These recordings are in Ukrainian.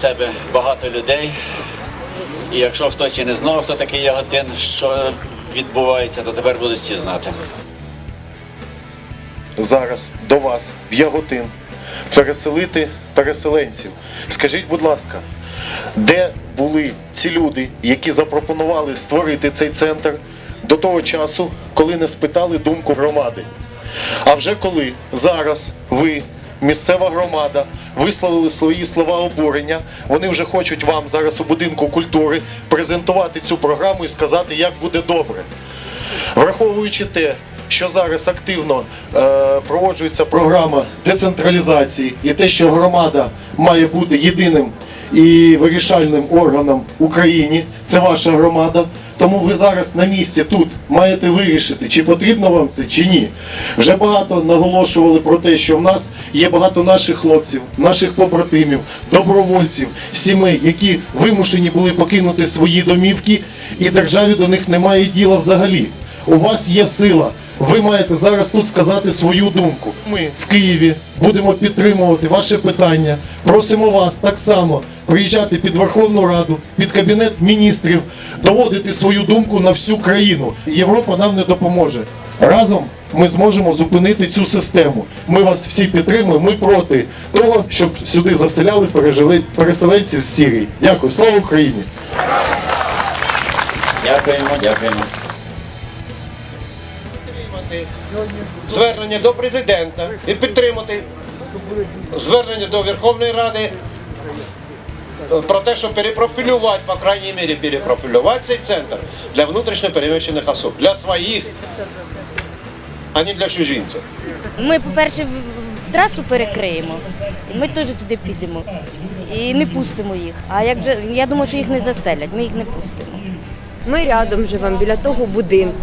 Це би багато людей. І якщо хтось і не знав, хто такий Яготин, що відбувається, то тепер будуть всі знати. зараз до вас в Яготин переселити переселенців. Скажіть, будь ласка, де були ці люди, які запропонували створити цей центр до того часу, коли не спитали думку громади? А вже коли зараз ви, місцева громада, висловили свої слова обурення, вони вже хочуть вам зараз у будинку культури презентувати цю програму і сказати, як буде добре. Враховуючи те, що зараз активно е, проводжується програма децентралізації, і те, що громада має бути єдиним і вирішальним органом в Україні, це ваша громада. Тому ви зараз на місці тут маєте вирішити, чи потрібно вам це, чи ні. Вже багато наголошували про те, що в нас є багато наших хлопців, наших побратимів, добровольців, сімей, які вимушені були покинути свої домівки, і державі до них немає діла взагалі. У вас є сила. Ви маєте зараз тут сказати свою думку. Ми в Києві будемо підтримувати ваше питання. Просимо вас так само приїжджати під Верховну Раду, під Кабінет міністрів, доводити свою думку на всю країну. Європа нам не допоможе. Разом ми зможемо зупинити цю систему. Ми вас всі підтримуємо. Ми проти того, щоб сюди заселяли пережили переселенців з Сірії. Дякую, слава Україні! Дякуємо, дякуємо. Підтримати звернення до президента і підтримати звернення до Верховної Ради про те, щоб перепрофілювати, по крайній мірі, перепрофілювати цей центр для внутрішньо переміщених особ, для своїх, а не для чужинців. Ми, по-перше, трасу перекриємо, ми теж туди підемо. І не пустимо їх. А як же, я думаю, що їх не заселять, ми їх не пустимо. Ми рядом живемо біля того будинку.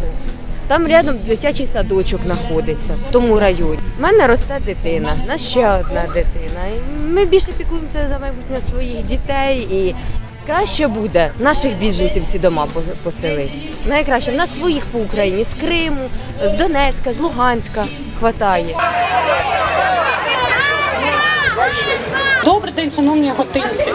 Там рядом дитячий садочок знаходиться в тому районі. У мене росте дитина, на ще одна дитина. Ми більше піклуємося за майбутнє своїх дітей і краще буде наших біженців ці дома поселити. Найкраще в нас своїх по Україні з Криму, з Донецька, з Луганська хватає. Добрий день, шановні готинці.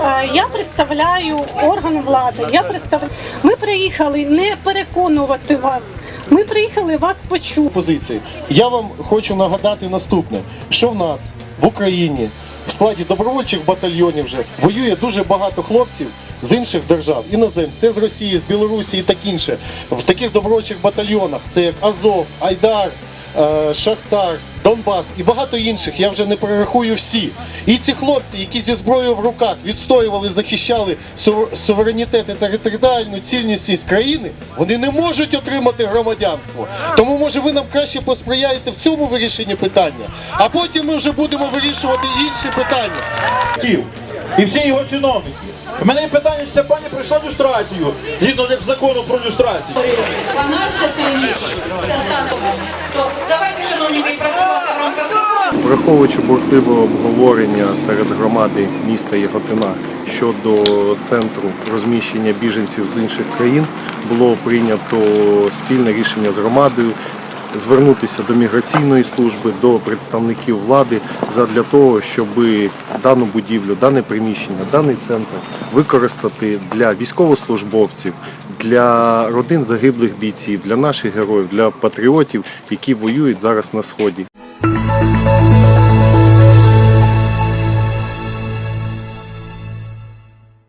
Е, Я представляю орган влади. Я представляю. Ми приїхали не переконувати вас. Ми приїхали вас почути. позиції. Я вам хочу нагадати наступне: що в нас в Україні в складі добровольчих батальйонів вже воює дуже багато хлопців з інших держав, іноземців, це з Росії, з Білорусі і так інше. В таких добровольчих батальйонах це як Азов, Айдар. Е, Шахтарс, Донбас і багато інших, я вже не перерахую всі. І ці хлопці, які зі зброєю в руках відстоювали, захищали суверенітет і територіальну цільність країни, вони не можуть отримати громадянство. Тому може ви нам краще посприяєте в цьому вирішенні питання, а потім ми вже будемо вирішувати інші питання. І всі його чиновники. У мене є питання, чи ця пані пройшла люстрацію згідно з закону про люстрацію. 12 давайте, шановні, працювати в рамках закону. Враховуючи бурхливе обговорення серед громади міста Яготина щодо центру розміщення біженців з інших країн, було прийнято спільне рішення з громадою звернутися до міграційної служби, до представників влади для того, щоб дану будівлю, дане приміщення, даний центр використати для військовослужбовців, для родин загиблих бійців, для наших героїв, для патріотів, які воюють зараз на сході.